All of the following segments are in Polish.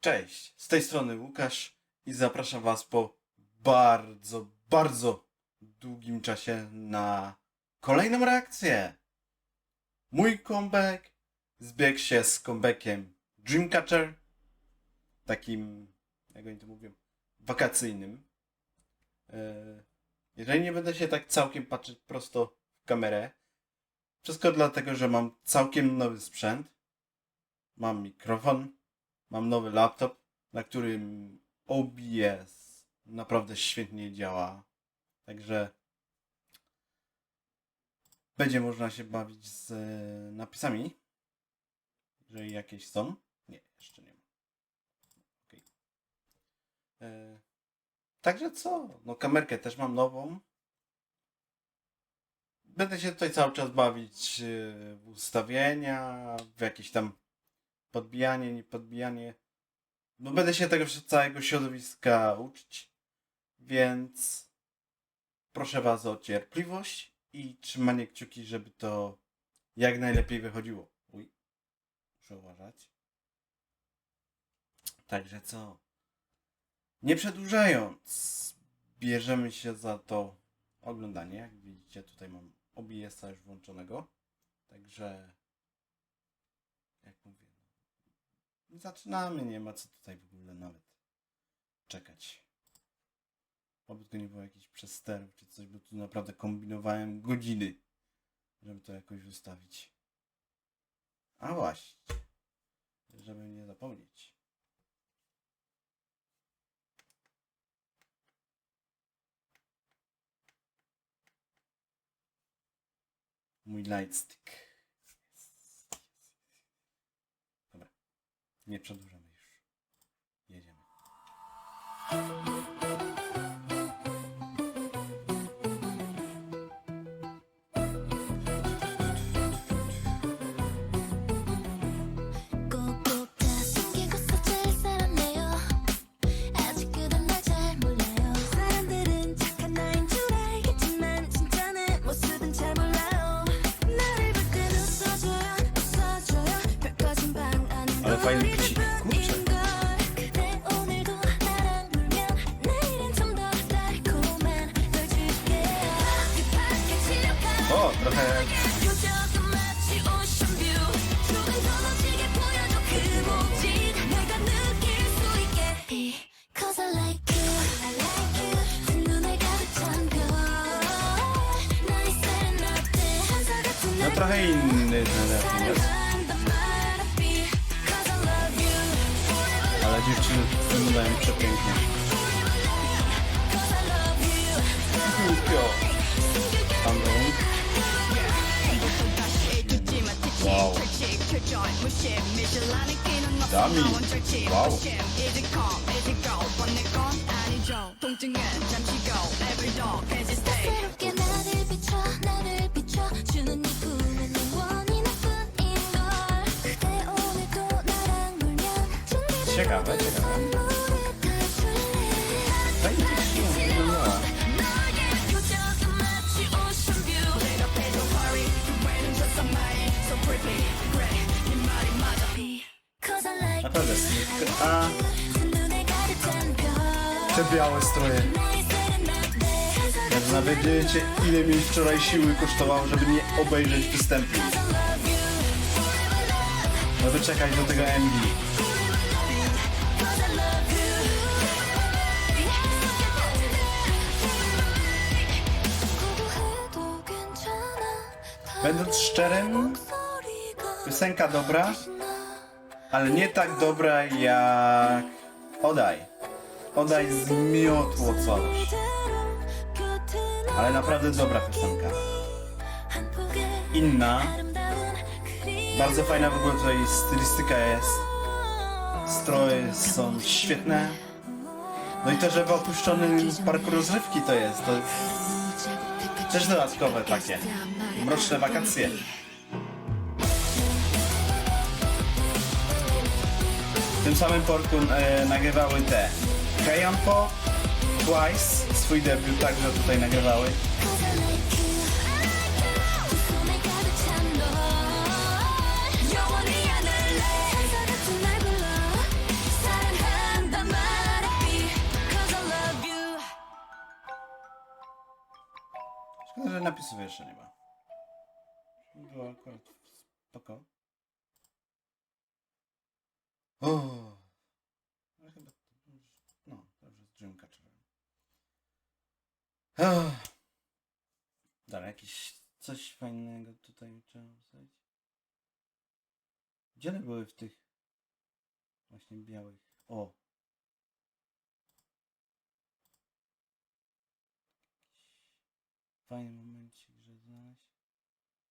Cześć, z tej strony Łukasz i zapraszam Was po bardzo, bardzo długim czasie na kolejną reakcję. Mój comeback zbiegł się z comebackiem Dreamcatcher, takim, jak oni to mówią, wakacyjnym. E, Jeżeli nie będę się tak całkiem patrzeć prosto w kamerę, wszystko dlatego, że mam całkiem nowy sprzęt. Mam mikrofon, mam nowy laptop, na którym OBS naprawdę świetnie działa. Także będzie można się bawić z e, napisami. Jeżeli jakieś są. Nie, jeszcze nie ma. Okej. E, Także co? No kamerkę też mam nową. Będę się tutaj cały czas bawić e, w ustawienia, w jakieś tam podbijanie, nie podbijanie. No będę się tego całego środowiska uczyć, więc proszę Was o cierpliwość i trzymanie kciuki, żeby to jak najlepiej wychodziło. Uj, muszę uważać. Także co? Nie przedłużając, bierzemy się za to oglądanie. Jak widzicie, tutaj mam OBS-a już włączonego. Także, jak mówię, zaczynamy. Nie ma co tutaj w ogóle nawet czekać. Oby to nie było jakichś przesterów czy coś, bo tu naprawdę kombinowałem godziny, żeby to jakoś ustawić. A właśnie, żeby nie zapomnieć. Mój lightstick. Dobra. Nie przedłużamy już. Jedziemy. 欢迎你皮 wyglądają przepięknie. Wow. Wow. Ciekawe, ciekawe. Będzie się zmieniała. Naprawdę, a te białe stroje. Jak nawet wiecie, ile mi wczoraj siły kosztowało, żeby nie obejrzeć występu. No wyczekać do tego MD. Będąc szczerym, piosenka dobra, ale nie tak dobra jak Odaj. Odaj zmiotło coś. Ale naprawdę dobra piosenka. Inna. Bardzo fajna w ogóle tutaj stylistyka jest. Stroje są świetne. No i to, że w opuszczonym parku rozrywki to jest, to też dodatkowe takie mroczne wakacje. W tym samym portu e, nagrywały te Kajampo, Twice, swój debiut także tutaj nagrywały. Szkoda, że napisów jeszcze nie ma. Było akurat spoko. O, ale chyba to już, no, jest Dreamcatcherem. O. Dobra, jakieś coś fajnego tutaj trzeba wsadzić. Gdzie one były w tych właśnie białych? O! Fajny momencik,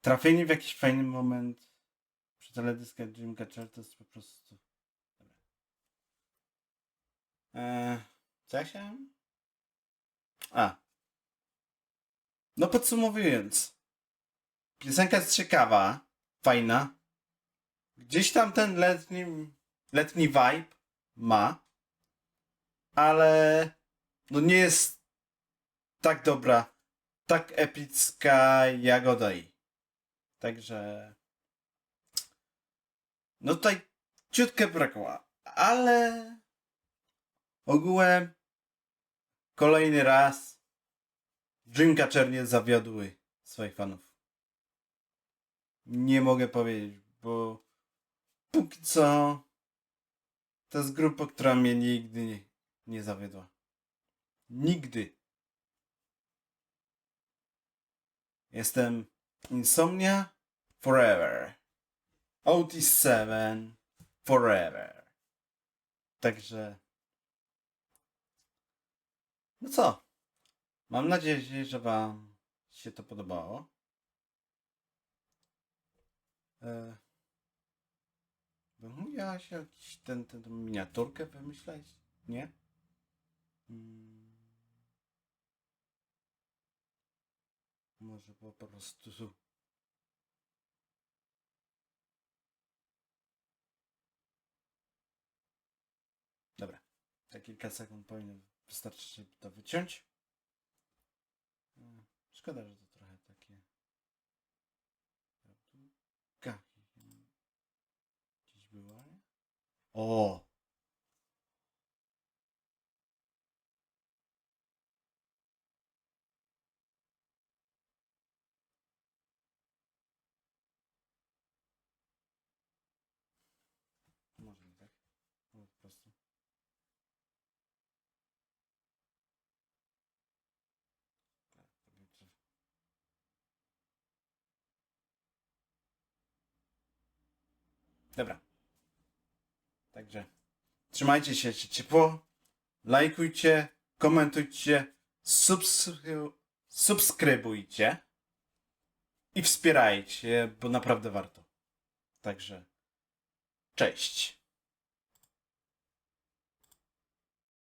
trafienie w jakiś fajny moment przy teledysku Dreamcatcher to jest po prostu... Eee, co ja chciałem? A. No podsumowując. Piosenka jest ciekawa, fajna. Gdzieś tam ten letni, letni vibe ma. Ale no nie jest tak dobra, tak epicka jak Odai. Także no tutaj ciutkę brakło, ale ogółem kolejny raz Dreamcatcher nie zawiodły swoich fanów. Nie mogę powiedzieć, bo póki co to jest grupa, która mnie nigdy nie, nie zawiodła. Nigdy. Jestem Insomnia Forever. Otis 7 Forever. Także. No co? Mam nadzieję, że Wam się to podobało. E... Się jakiś ten, ten, miniaturkę wymyśleć? Nie? Mm. Może po prostu. Dobra. Za kilka sekund powinno wystarczyć, żeby to wyciąć. E, Szkoda, że to trochę takie. Gdzieś było, nie? O! Prostu. Dobra. Także trzymajcie się ciepło, lajkujcie, komentujcie, subskry- subskrybujcie i wspierajcie, bo naprawdę warto. Także Cześć.